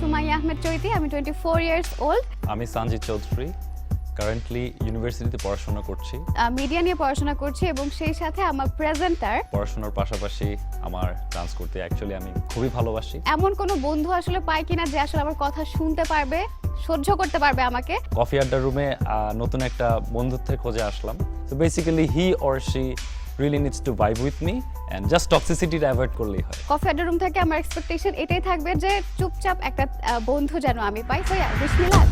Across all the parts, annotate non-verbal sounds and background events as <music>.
সুমাইয়া আহমেদ চৈতি আমি twenty four years old আমি Sanjit Chowdhury currently ইউনিভার্সিটিতে পড়াশোনা করছি। মিডিয়া নিয়ে পড়াশোনা করছি এবং সেই সাথে আমার প্রেজেন্টার পড়াশোনার পাশাপাশি আমার ডান্স করতে অ্যাকচুয়ালি আমি খুবই ভালোবাসি। এমন কোনো বন্ধু আসলে পাই কিনা যে আসলে আমার কথা শুনতে পারবে সহ্য করতে পারবে আমাকে? কফি আড্ডা রুমে নতুন একটা বন্ধুত্বের খোঁজে আসলাম। তো basically he or she really needs to vibe with me and just টক্সিসিটিটা avoid করলেই হয়। কফি আড্ডা রুম থেকে আমার এক্সপেকটেশন এটাই থাকবে যে চুপচাপ একটা বন্ধু যেন আমি পাই। তো বিসমিল্লাহ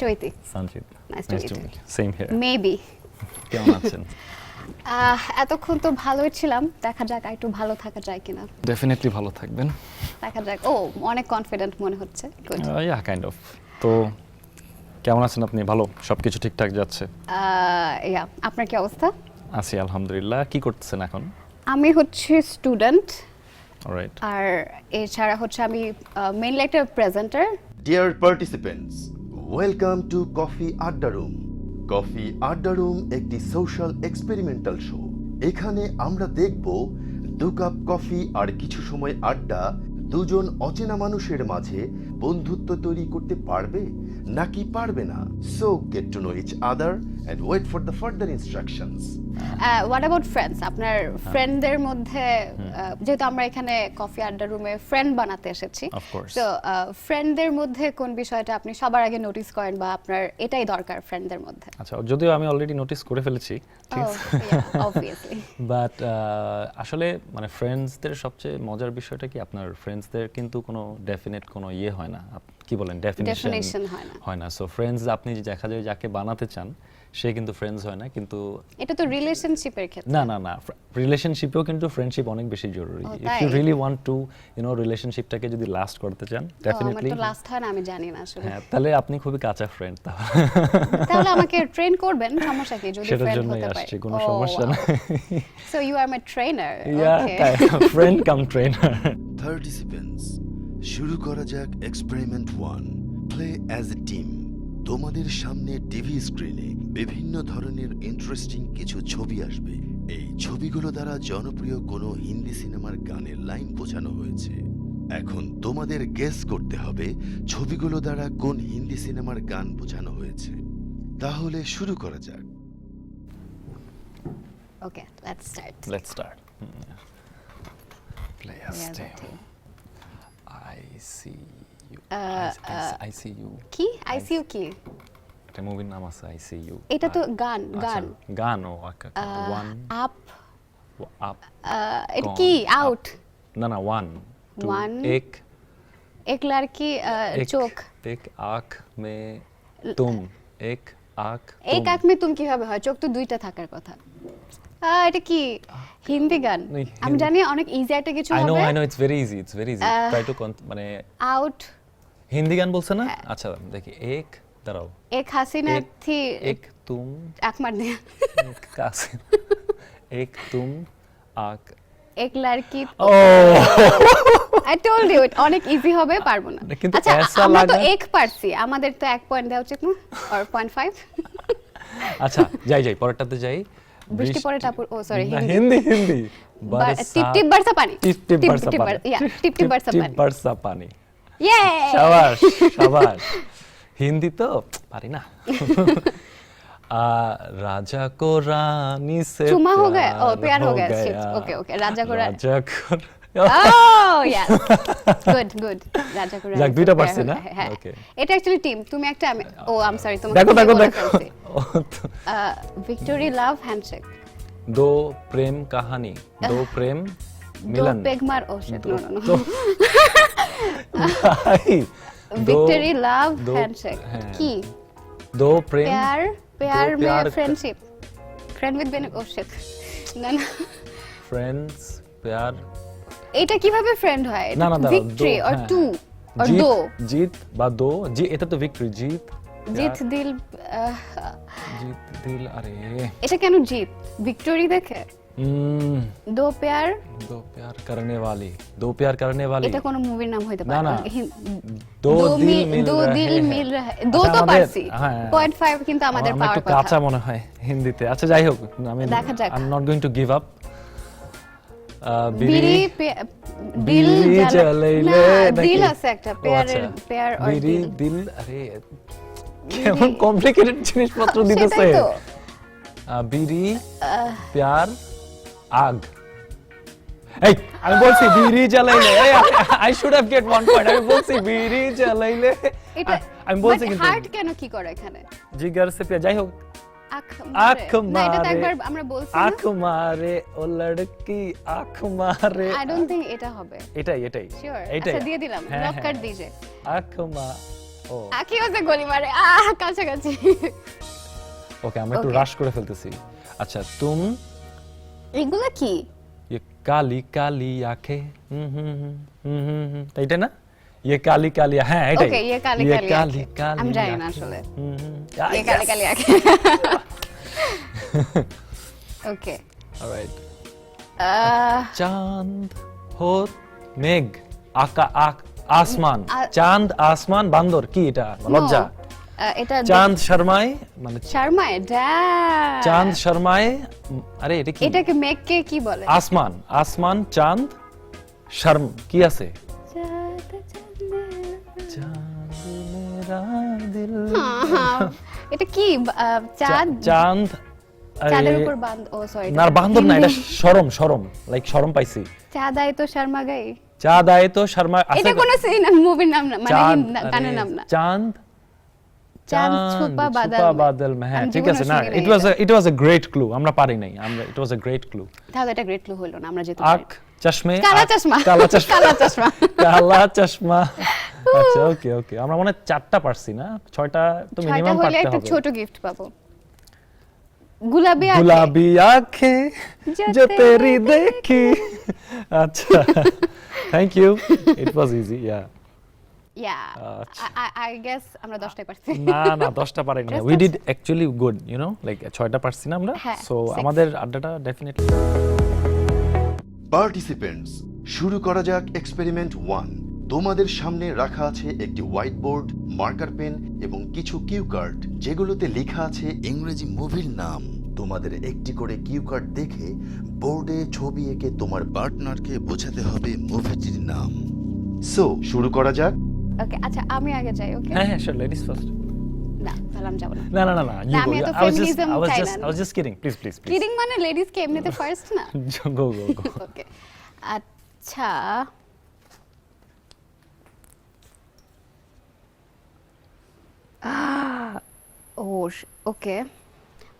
Chaiti Sanjit Nice to meet you. Same here maybe কেমন আছেন? <laughs> এতক্ষণ তো ভালোই ছিলাম। দেখা যাক আর একটু ভালো থাকা যায় কিনা। ডেফিনেটলি ভালো থাকবেন। দেখা যাক। ও অনেক কনফিডেন্ট মনে হচ্ছে। গুড ইয়া কাইন্ড অফ তো কেমন আছেন আপনি? ভালো? সবকিছু ঠিকঠাক যাচ্ছে? ইয়া আপনার কি অবস্থা? আছি আলহামদুলিল্লাহ। কি করতেছেন এখন? আমি হচ্ছে স্টুডেন্ট রাইট আর এছাড়া হচ্ছে আমি মেইনলি একটা presenter Dear participants, welcome to Coffee Adda Room. Coffee adda room একটি সোশ্যাল এক্সপেরিমেন্টাল শো। এখানে আমরা দেখব দু কাপ কফি আর কিছু সময় আড্ডা, দুজন অচেনা মানুষের মাঝে বন্ধুত্ব তৈরি করতে পারবে নাকি পারবে না? So get to know each other and wait for the further instructions what about friends আপনার ফ্রেন্ডদের মধ্যে আহ, যেহেতু আমরা এখানে কফি আড্ডা রুমে ফ্রেন্ড বানাতে এসেছি Of course. তো ফ্রেন্ডদের মধ্যে কোন বিষয়টা আপনি সবার আগে নোটিস করেন বা আপনার এটাই দরকার ফ্রেন্ডদের মধ্যে? আচ্ছা যদিও আমি অলরেডি নোটিস করে ফেলেছি ঠিক Oh, বাট <laughs> আসলে মানে ফ্রেন্ডসদের সবচেয়ে মজার বিষয়টা কি? আপনার ফ্রেন্ডসদের কিন্তু কোনো ডেফিনেট কোনো ইয়ে হয় না। কি বলেন? Definition ডেফিনেশন হয় না। হয় না। সো ফ্রেন্ডস আপনি যে দেখা যায় যাকে বানাতে চান সে কিন্তু ফ্রেন্ডস হয় না কিন্তু এটা তো রিলেশনশিপের ক্ষেত্রে। না না না রিলেশনশিপেও কিন্তু ফ্রেন্ডশিপ অনেক বেশি জরুরি। If you really want to you know রিলেশনশিপটাকে যদি লাস্ট করতে চান ও, আমার তো লাস্ট হয় না আমি জানি না আসলে। হ্যাঁ তাহলে আপনি খুবই কাঁচা ফ্রেন্ড তাহলে। তাহলে আমাকে ট্রেন করবেন সমস্যা কি? যদি ফ্রেন্ড হতে পারি। আসছে কোনো সমস্যা না so you are my trainer yeah friend come trainer participants শুরু করা যাক experiment one play as a team তোমাদের সামনে টিভি স্ক্রিনে বিভিন্ন ধরনের ইন্টারেস্টিং কিছু ছবি আসবে। এই ছবিগুলো দ্বারা জনপ্রিয় কোনো হিন্দি সিনেমার গানের লাইন বোঝানো হয়েছে। এখন তোমাদের গেস করতে হবে ছবিগুলো দ্বারা কোন হিন্দি সিনেমার গান বোঝানো হয়েছে। তাহলে শুরু করা যাক। Okay let's start Let's start. Play a Yeah, you. কি আইসিইউ কি একটা মুভির নাম আছে আই সি ইউ এটা তো গান গান। গান ও ওয়ান আপ আপ এটা কি? আউট না না ওয়ান টু One. এক এক লড়কি চোখ এক আঁখ মে তুম এক আঁখ এক। আঁখ মে তুমি কীভাবে হয়? চোখ তো দুইটা থাকার কথা। এটা কি? হিন্দি গান? আমি জানি অনেক ইজি একটা কিছু হবে। I know I know very easy very easy try to মানে আউট হিন্দি গান বলছ না? হ্যাঁ। আচ্ছা দেখি। এক দাঁড়াও। এক হাসিনা থি এক তুম এক মার দিয়া এক এক তুম আক। এক লড়কি ও! আই টোল্ড ইউ ইট অনেক ইজি হবে পারব না। কিন্তু আচ্ছা আমরা তো এক পারছি। আমাদের তো এক পয়েন্ট দেওয়া উচিত না? অর পয়েন্ট ফাইভ আচ্ছা যাই যাই পরেরটাতে যাই। বৃষ্টি পড়ে ও সরি হিন্দি। হিন্দি টিপ টিপ বর্ষা পানি। টিপ টিপ বর্ষা পানি। টিপ টিপ বর্ষা পানি। বর্ষা পানি। ইয়ে শাবাশ শাবাশ হিন্দি তো পারি না। <laughs> রাজা কো রানী সে চুমা হো গয়া ও প্যার হো গয়া। ওকে ওকে রাজা কো রাজা কো <laughs> এটা <laughs> একটা ও আম প্রেম কাহানি দো লাভ হ্যান্ডশেক কি দো প্রেম প্যার প্যার মে ফ্রেন্ডশিপ প্যার এটা কিভাবে ফ্রেন্ড হয় না না দাঁড়াও, ভিক্টরি দো, অর হ্যাঁ। টু অর জিত দো জিত বা দো জি এটা তো ভিক্টরি জিত জিত প্যার, দিল আহ, জিত দিল আরে এটা কেন জিত ভিক্টোরি দেখে উম, দো পেয়ার दो प्यार करने वाली दो प्यार करने वाली এটা কোন মুভির নাম হইতে না, পারে না। হিন- দো দো দিল মি- মিল দো রহে দিল হ্যাঁ। মিল রহে দো আচ্ছা, তো আমাদের- পারছি হ্যাঁ। পয়েন্ট ফাইভ কিন্তু আমাদের আমার পাওয়ার একটু কথা কাঁচা মনে হয় হিন্দিতে আচ্ছা যাই হোক আমি দেখা যাক। I am not going to give up বিড়ি জ্বালা- জ্বালাইলে? দিল আছে একটা পেয়ারের আচ্ছা। পেয়ার অর বিড়ি দিল। আরে কেমন কমপ্লিকেটেড জিনিসপত্র <laughs> দিতেছে। বিড়ি প্যার আগ। এই আমি বলছি বিড়ি জ্বালাইলে I should have get one point আমি বলছি বিড়ি জ্বালাইলে আমি বলছি কিন্তু হার্ট কেন কি করে এখানে? জিগার সে যাই হোক আখ মারে। একবার আমরা বলছি আখ মারে ও লড়কি আখ মারে। আই ডোন্ট থিংক এটা হবে। এটাই এটাই। এটাই। আচ্ছা দিয়ে দিলাম। হ্যাঁ, হ্যাঁ। কাট দিজে আখ মা ও। আখি হচ্ছে গলি মারে। আহ কাছাকাছি। ওকে আমরা একটু. রাশ করে ফেলতেছি। আচ্ছা তুম? এগুলা কি? কালি কালি আঁখে। হুম হুম হুম হুম হুম হুম। এইটা না? ये কালি কালি হ্যাঁ এটাই। ওকে ইয়ে কালি ये কালি কালি আমি জানি না আসলে। হুম হুম ইয়ে কালি কালি আখি। ওকে অলরাইট চাঁদ হোত মেঘ আকা আসমান। চাঁদ আসমান বান্দর কি এটা? লজ্জা। এটা চাঁদ শর্মায় মানে শর্মায় চাঁদ শর্মায় আরে এটা কি? এটাকে মেঘকে কি বলে? আসমান আসমান চাঁদ শর্ম কি আছে? দিল এটা কি? আহ, চাঁদ? চাঁদ আরে, চাঁদের উপর বান্ধ ও সরি না বান্ধব না এটা <laughs> শরম শরম লাইক শরম পাইছি। চাঁদ আয় তো শর্মা গাই। চাঁদ আয় তো শর্মা এটা কোন মুভির নাম না মানে গানের নাম না। চাঁদ চারটা পারছি না ছয়টা মিনিমাম পারতে গিফট পাবো। গুলাবি আঁখে। যে তেরি দেখি। আচ্ছা thank you it was easy yeah we did actually good you know like 6টা পারছি <laughs> আমরা। সো আমাদের আড্ডাটা ডেফিনেটলি পার্টিসিপেন্টস শুরু করা যাক এক্সপেরিমেন্ট ওয়ান তোমাদের সামনে রাখা আছে একটি হোয়াইট বোর্ড মার্কার পেন এবং কিছু কিউ কার্ড যেগুলোতে লেখা আছে ইংরেজি মুভির নাম। তোমাদের একটি করে কিউ কার্ড দেখে বোর্ডে ছবি এঁকে তোমার পার্টনারকে বোঝাতে হবে মুভিটির নাম। সো শুরু করা যাক। ওকে আচ্ছা আমি আগে যাই ওকে হ্যাঁ হ্যাঁ শিওর লেডিস ফার্স্ট না তাহলে আমি যাব না। না না না না ইউ আমি গো এত I was just I was চাই জাস্ট না। I was just kidding please please please leading মানে লেডিস কে এমনিতে <laughs> ফার্স্ট না? গো গো গো ওকে আচ্ছা। ও ওকে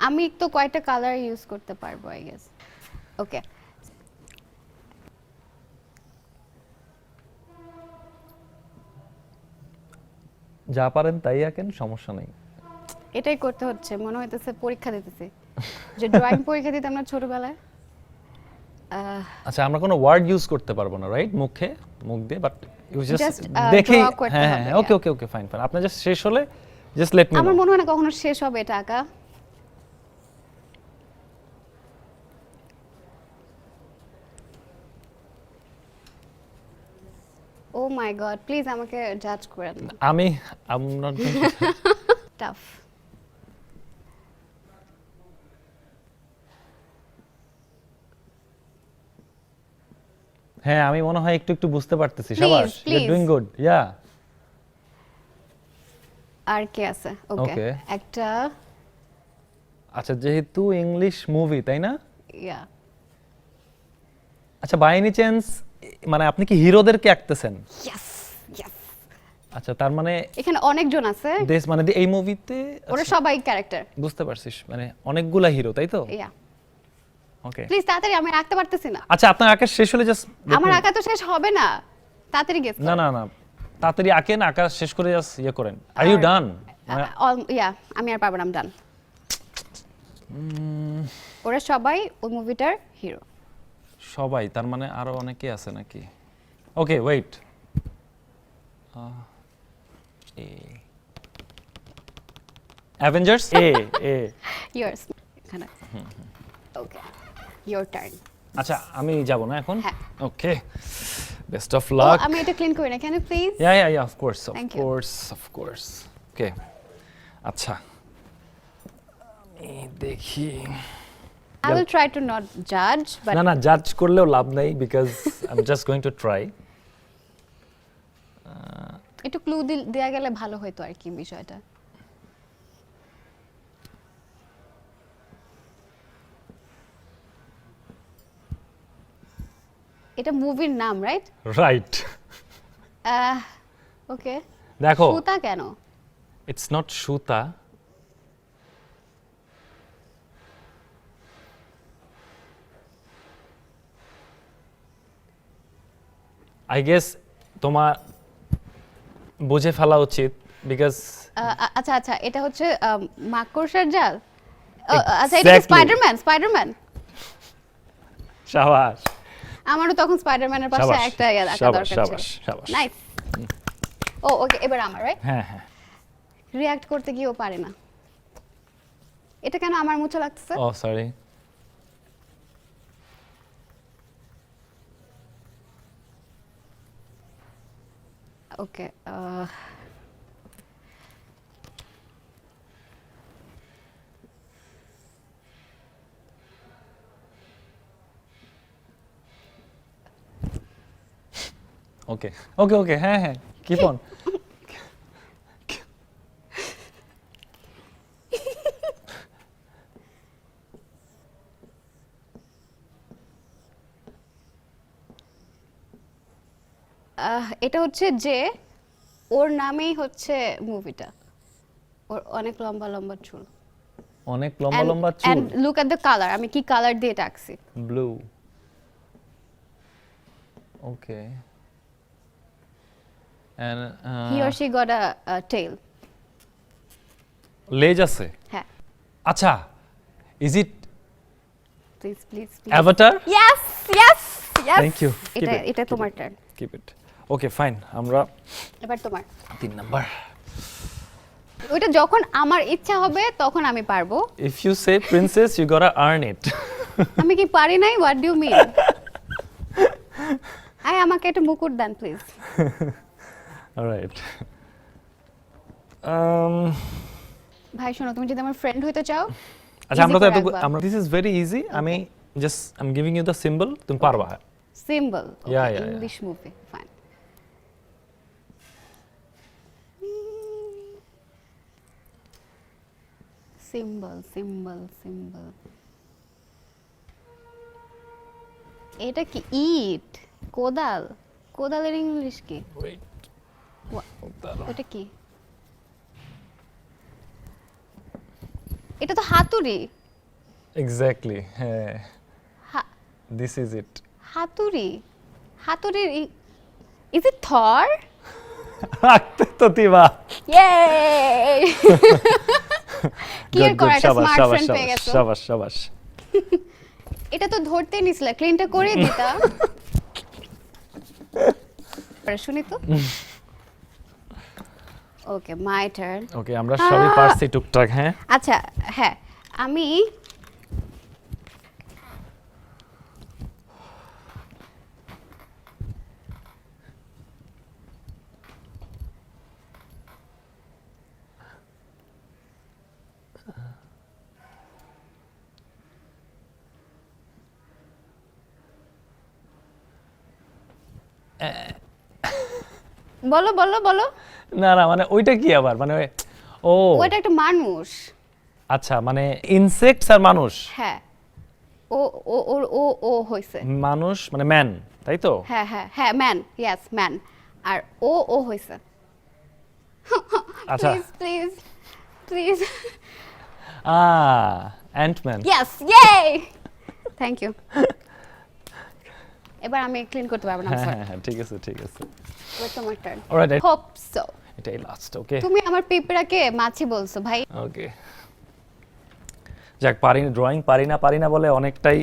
আমি তো কয়টা কালার ইউজ করতে পারব আই গেস ওকে যা পারেন তাই আঁকেন সমস্যা নেই। এটাই করতে হচ্ছে মনে হইতেছে পরীক্ষা দিতেছি। যে ড্রয়িং পরীক্ষা দিতাম না ছোটবেলায় আচ্ছা আমরা কোনো ওয়ার্ড ইউজ করতে পারব না রাইট মুখে মুখ দিয়ে বাট ইউ জাস্ট দেখে হ্যাঁ হ্যাঁ okay okay okay fine fine আপনার জাস্ট শেষ হলে জাস্ট লেট মি আমার মনে হয় না কখনো শেষ হবে এটা আঁকা। মাই গড প্লিজ আমাকে জাজ করেন না আমি আই এম নট টাফ হ্যাঁ আমি মনে হয় একটু একটু বুঝতে পারতেছি। সাবাস ইউ. ডুইং গুড ইয়া আর কে আছে? ওকে একটা আচ্ছা যেহেতু ইংলিশ মুভি তাই না? ইয়া আচ্ছা বাই এনি চান্স মানে আপনি কি হিরোদেরকে আঁকতেছেন? আচ্ছা তার মানে এখানে অনেকজন আছে। দেশ মানে এই মুভিতে ওরা সবাই ক্যারেক্টার বুঝতে পারছিস মানে অনেকগুলা হিরো তাই তো? ইয়া ওকে প্লিজ তাড়াতাড়ি আমি রাখতে পারতেছি না। আচ্ছা আপনার আঁকা শেষ হলে জাস্ট আমার আঁকা তো শেষ হবে না। তাড়াতাড়ি গেস না না না। তাড়াতাড়ি আঁকেন আঁকা শেষ করে জাস্ট ইয়ে করেন। আর ইউ ডান ইয়া আমি আর পারব না ডান ওরা সবাই ওই মুভিটার হিরো সবাই তার মানে আরও অনেকে আছে নাকি? Okay wait Avengers a a years এখানে। ওকে ইয়োর টার্ন আচ্ছা আমি যাব না এখন। ওকে বেস্ট অফ লাক আমি এটা ক্লিন করি না কেন please Yeah, yeah, yeah, of course, of Thank you. course, of course. Okay. আচ্ছা আমি দেখি। I will try to not জাজ বাট না না জাজ করলেও লাভ নেই because I am just going to try একটু ক্লু দেওয়া গেলে ভালো হতো আর কি বিষয়টা। এটা মুভির নাম রাইট রাইট ওকে দেখো। সুতা কেন? ইটস নট সুতা। আই গেস তোমার বুঝে ফেলা উচিত বিকজ আচ্ছা আচ্ছা এটা হচ্ছে মাকড়সার জাল? আচ্ছা এটা স্পাইডারম্যান স্পাইডারম্যান সাবাস। আমারও তখন স্পাইডারম্যানের পাশে একটা ইয়ে রাখা দরকার ছিল। নাইস ও ওকে এবার আমার রাইট হ্যাঁ হ্যাঁ। রিয়াক্ট করতে গিয়েও পারে না। এটা কেন আমার মুছে লাগতেছে? ও sorry Okay. Uh, okay. Okay, okay. Hey, hey. Keep on. এটা হচ্ছে যে ওর নামেই হচ্ছে মুভিটা ওর অনেক লম্বা লম্বা চুল। অনেক লম্বা লম্বা চুল? And look at the colour আমি কি কালার দিয়ে টাকছি blue okay and he or she got a tail লেজ আছে? হ্যাঁ। আচ্ছা is it please please avatar yes yes yes you. Keep এটা এটা তোমার. Turn keep it okay fine আমরা এবার তোমার। তিন নাম্বার ওইটা যখন আমার ইচ্ছা হবে তখন আমি পারব। If you say princess you gotta earn it আমি কি পারি নাই? হোয়াট ডু মিন আই আমাকে একটা মুকুট দেন প্লিজ অলরাইট um ভাই শোনো তুমি যদি আমার ফ্রেন্ড হইতে চাও আচ্ছা আমরা তো এত আমরা দিস ইজ ভেরি ইজি আমি just I am giving you the symbol তুমি পারবা। Symbol yeah, yeah. English movie fine symbol symbol symbol এটা কি? ইট কোদাল. কোদালের ইংলিশ কি? ওটা কি? এটা তো হাতুড়ি। এক্স্যাক্টলি হ্যাঁ। হা- দিস ইজ ইট হাতুড়ি। হাতুড়ির ইজ ইট থর রাখতে তো দিবা। ইয়ে <laughs> <laughs> কি Good, এর করা good, একটা শাবাশ, স্মার্ট ফ্রেন্ড পেয়ে গেছো। শাবাশ শাবাশ <laughs> এটা তো ধরতেই নিছিলা ক্লিনটা করে দিতা <laughs> শুনি তো। ওকে মাই টার্ন ওকে আমরা সবই পারছি টুকটাক হ্যাঁ? আচ্ছা হ্যাঁ আমি বলো বলো বলো। না না মানে ওইটা কি আবার? মানে ও। ওটা একটা মানুষ। আচ্ছা মানে ইনসেক্টস আর মানুষ? হ্যাঁ। ও ও ও ও ও হইছে। মানুষ মানে ম্যান তাই তো? হ্যাঁ হ্যাঁ হ্যাঁ ম্যান ইয়েস ম্যান আর ও ও হইছে। আচ্ছা। Please please please uh Antman yes yeah thank you এবার আমি ক্লিন করতে পারব না হ্যাঁ হ্যাঁ হ্যাঁ ঠিক আছে ঠিক আছে। তোমার টার্ন অলরাইট হোপ সো এটাই লাস্ট ওকে তুমি আমার পেপারাকে মাছি বলছো ভাই। ওকে যাক পারি ড্রয়িং পারি না পারি না বলে অনেকটাই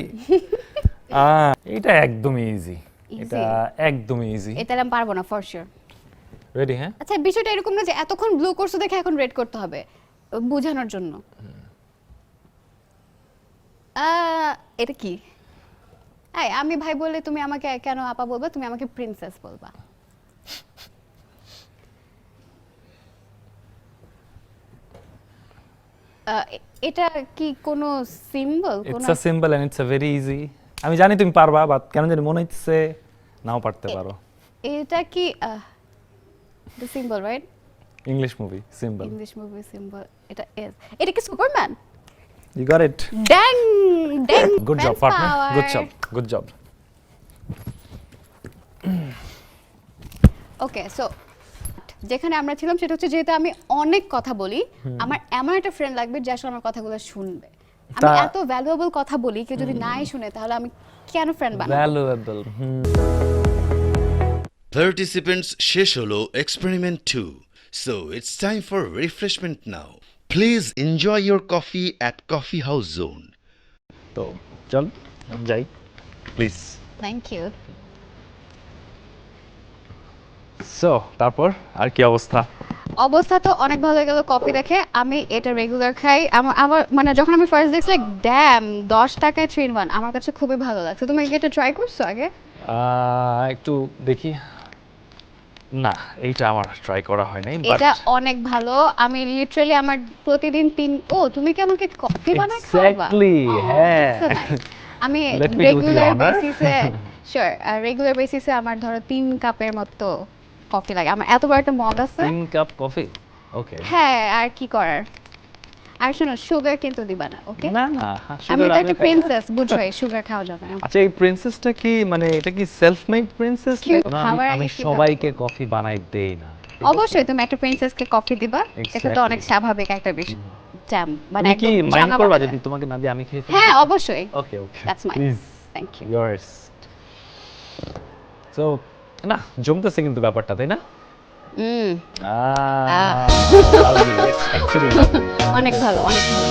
<laughs> এটা একদমই ইজি এটা একদমই ইজি এটা আমি পারব না ফর শিওর রেডি হ্যাঁ? আচ্ছা বিষয়টা এরকম না যে এতক্ষণ ব্লু করছ দেখে এখন রেড করতে হবে বোঝানোর জন্য। এটা কি? এই আমি ভাই বললে তুমি আমাকে কেন আপা বলবা? তুমি আমাকে প্রিন্সেস বলবা। এটা কি কোনো symbol it's a simple and it's a very easy আমি জানি তুমি পারবা বাট কেন জানি মনে হচ্ছে নাও পারতে পারো। এটা কি the symbol right English movie symbol English movie symbol এটা এস এটা কি Superman you got it dang dang good job partner good job good job okay so যেখানে আমরা ছিলাম সেটা হচ্ছে যেহেতু আমি অনেক কথা বলি আমার এমন একটা ফ্রেন্ড লাগবে যে আসলে আমার কথাগুলো শুনবে। আমি এত ভ্যালুয়েবল কথা বলি কেউ যদি নাই শুনে তাহলে আমি কেন ফ্রেন্ড বানাবো? ভ্যালুয়েবল Participants শেষ হলো experiment 2. So it's time for refreshment now. Please enjoy your coffee at Coffee House Zone. তো চল যাই। প্লিজ থ্যাংক ইউ সো তারপর আর কি অবস্থা? অবস্থা তো অনেক ভালো হয়ে গেল কফি দেখে। আমি এটা রেগুলার খাই। আমার আমার মানে যখন আমি ফার্স্ট দেখছি ড্যাম দশ টাকায় থ্রি ওয়ান আমার কাছে খুবই ভালো লাগছে। তুমি এটা ট্রাই করছ আগে? আহ, একটু দেখি। না এইটা আমার ট্রাই করা হয় নাই এটা অনেক ভালো। আমি লিটারালি আমার প্রতিদিন তিন ও তুমি কি আমাকে কফি বানায় খাওয়াবা? এক্স্যাক্টলি হ্যাঁ। আমি রেগুলার বেসিসে বেসিসে শিওর রেগুলার বেসিসে আমার ধরো তিন কাপের মতো কফি লাগে। আমার এত বড় একটা মগ আছে। তিন কাপ কফি ওকে হ্যাঁ আর কি করার? আর শোনো সুগার কিন্তু দিবা না ওকে না না আমি তো একটা প্রিন্সেস বুঝছোই সুগার খাওয়া যাবে না। আচ্ছা এই প্রিন্সেসটা কি মানে এটা কি সেলফ মেড প্রিন্সেস না, আমি- সবাইকে কফি বানাই দেই না। অবশ্যই তুমি একটা প্রিন্সেসকে কফি দিবা। এটা তো অনেক স্বাভাবিক একটা বিষয় জ্যাম মানে কি মাইন্ড করবা যদি তোমাকে না দিয়ে আমি খেয়ে হ্যাঁ অবশ্যই। Okay okay That's mine. Please thank you years so না জমতেছে কিন্তু ব্যাপারটা তাই না? হুম। অনেক ভালো অনেক ভালো।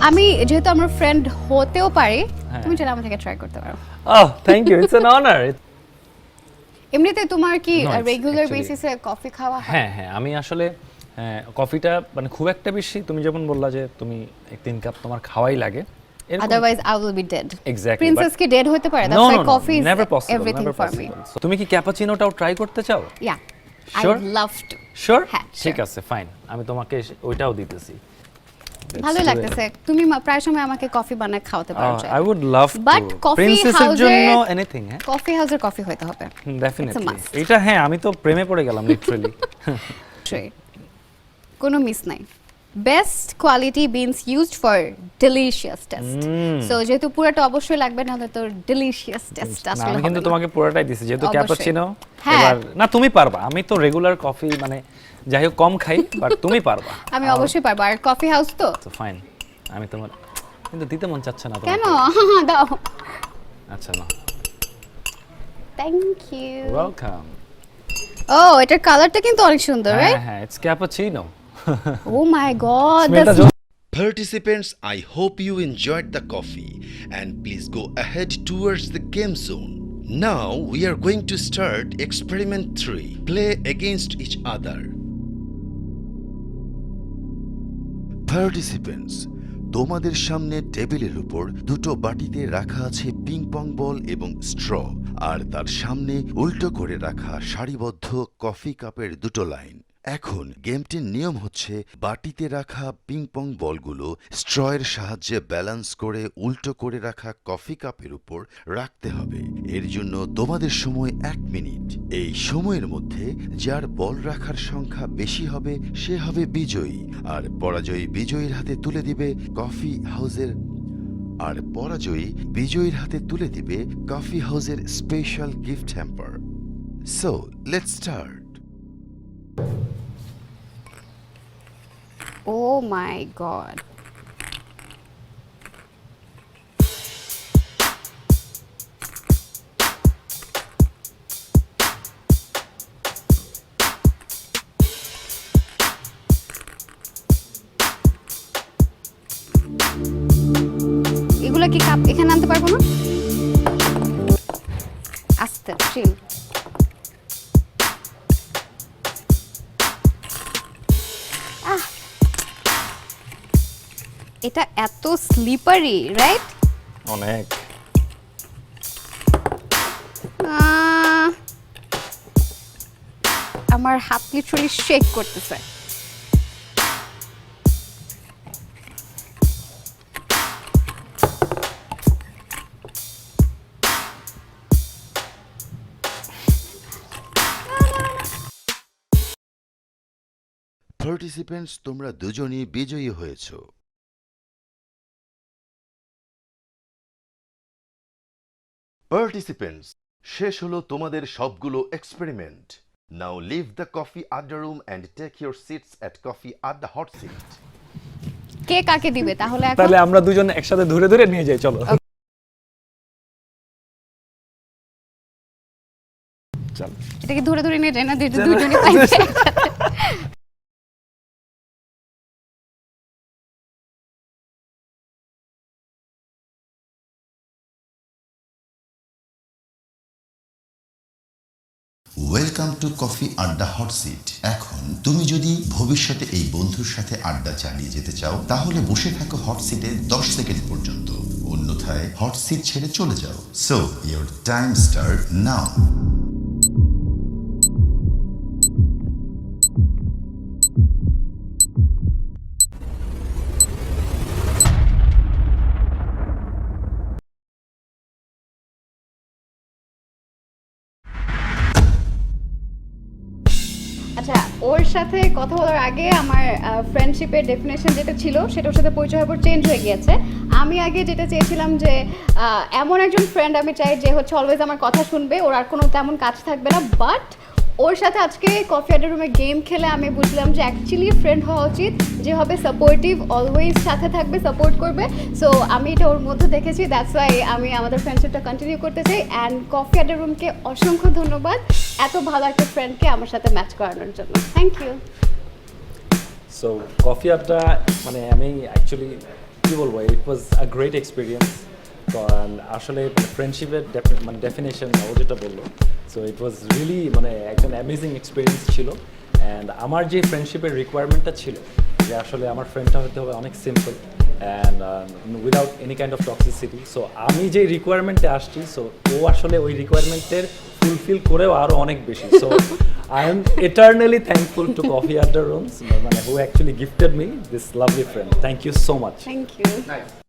আমি যেহেতু আমার ফ্রেন্ড হতেও পারি হ্যাঁ। তুমি আমার থেকে ট্রাই করতে পারো। Thank you it's an honour এমনিতে তোমার কি রেগুলার বেসিসে কফি খাওয়া হয়? হ্যাঁ হ্যাঁ আমি আসলে হ্যাঁ, কফিটা মানে খুব একটা বেশি তুমি যেমন বললা যে তুমি এক তিন কাপ তোমার খাওয়াই লাগে। এরকম- otherwise I will be dead Exactly, princess কি ডেড হতে পারে? That's coffee is everything for me তুমি কি ক্যাপাচিনোটাও ট্রাই করতে চাও? Yeah I Sure? Love to sure ঠিক আছে ফাইন আমি তোমাকে ওইটাও দিতেছি। ভালো লাগতেছে। তুমি প্রায় সময় আমাকে কফি বানায় খাওয়াতে পারো I would love But to coffee প্রিন্সেসের house-এ- জন্য এনিথিং হ্যাঁ কফি হাউসের কফি হতে হবে। ডেফিনেটলি এটা হ্যাঁ আমি তো প্রেমে পড়ে গেলাম লিটারালি <laughs> কোনো মিস নাই। Best quality beans used for delicious taste so যেহেতু পুরোটা অবশ্যই লাগবে নাহলে তোর ডেলিশিয়াস টেস্ট না আসলে আমি কিন্তু না। তোমাকে পুরোটাই দিছি যেহেতু। ক্যাপাচিনো। এবার না তুমি পারবা আমি তো রেগুলার কফি মানে যাই হোক কম খাই বাট <laughs> তুমি পারবা। আমি অবশ্যই পারব আর কফি হাউস তো? তো ফাইন আমি তোমার কিন্তু দিতে মন চাচ্ছে না কেন? <laughs> দাও। আচ্ছা না থ্যাংক ইউ ওয়েলকাম ও এটার কালারটা কিন্তু অনেক সুন্দর রাইট হ্যাঁ ইটস ক্যাপাচিনো মাই গড স্মেলটা জোস Participants, I hope you enjoyed the coffee and please go ahead towards the game zone. Now we are going to start experiment 3 play against each other. Participants, তোমাদের সামনে টেবিলের উপর দুটো বাটিতে রাখা আছে পিং পং বল এবং স্ট্র আর তার সামনে উল্টো করে রাখা সারিবদ্ধ কফি কাপের দুটো লাইন। এখন গেমটির নিয়ম হচ্ছে বাটিতে রাখা পিং পং বলগুলো স্ট্রয়ের সাহায্যে ব্যালেন্স করে উল্টো করে রাখা কফি কাপের উপর রাখতে হবে। এর জন্য তোমাদের সময় এক মিনিট। এই সময়ের মধ্যে যার বল রাখার সংখ্যা বেশি হবে, সে হবে বিজয়ী। আর পরাজয়ী বিজয়ীর হাতে তুলে দিবে কফি হাউসের আর পরাজয়ী বিজয়ীর হাতে তুলে দিবে কফি হাউসের special gift hamper so let start oh my god এখানে আনতে পারব না? আস্তে চিল এটা এত স্লিপারি রাইট অনেক। আমার হাত লিটারালি শেক করতেছে। পার্টিসিপেন্টস তোমরা দুজনই বিজয়ী হয়েছো। পার্টিসিপেন্টস শেষ হলো তোমাদের সবগুলো experiment now leave the coffee adda room and take your seats at coffee adda hot seat কে কাকে দিবে? তাহলে এখন তাহলে আমরা দুজন একসাথে ধরে ধরে নিয়ে যাই চলো। চল। এটাকে ধরে ধরে নিয়ে যায় না? দুটো- <laughs> দুজনই welcome to coffee adda hot seat এখন তুমি যদি ভবিষ্যতে এই বন্ধুর সাথে আড্ডা চালিয়ে যেতে চাও, তাহলে বসে থাকো হট সিটে দশ সেকেন্ড পর্যন্ত। অন্যথায় হট সিট ছেড়ে চলে যাও। So your time start now ওর সাথে কথা বলার আগে আমার ফ্রেন্ডশিপের ডেফিনেশন যেটা ছিল সেটা ওর সাথে পরিচয় হওয়ার পর চেঞ্জ হয়ে গিয়েছে। আমি আগে যেটা চেয়েছিলাম যে এমন একজন ফ্রেন্ড আমি চাই যে হচ্ছে অলওয়েজ আমার কথা শুনবে, ওর আর কোনো তেমন কাজ থাকবে না বাট ওর সাথে আজকে কফি আড্ডা রুমে গেম খেলে আমি বুঝলাম যে অ্যাকচুয়ালি ফ্রেন্ড হওয়া উচিত, যে হবে সাপোর্টিভ অলওয়েজ সাথে থাকবে সাপোর্ট করবে। সো আমি এটা ওর মধ্যে দেখেছি দ্যাটস ওয়াই আমি আমাদের ফ্রেন্ডশিপটা কন্টিনিউ করতে চাই। অ্যান্ড কফি আড্ডা রুমকে অসংখ্য ধন্যবাদ এত ভালো একটা ফ্রেন্ডকে আমার সাথে ম্যাচ করানোর জন্য। থ্যাংক ইউ সো কফি আড্ডা মানে আমি অ্যাকচুয়ালি কী বলব ইট ওয়াজ আ গ্রেট এক্সপিরিয়েন্স আসলে ফ্রেন্ডশিপের মানে ডেফিনেশন ও যেটা বলল সো ইট ওয়াজ রিয়েলি মানে একজন অ্যামেজিং এক্সপিরিয়েন্স ছিল। অ্যান্ড আমার যে ফ্রেন্ডশিপের রিকোয়ারমেন্টটা ছিল যে আসলে আমার ফ্রেন্ডটা হতে হবে অনেক simple and without any kind of toxicity so আমি যে রিকোয়ারমেন্টে আসছি সো ও আসলে ওই রিকোয়ারমেন্টের ফুলফিল করেও আরও অনেক বেশি। So I am eternally thankful to coffee adda rooms মানে who actually gifted me this lovely friend thank you so much thank you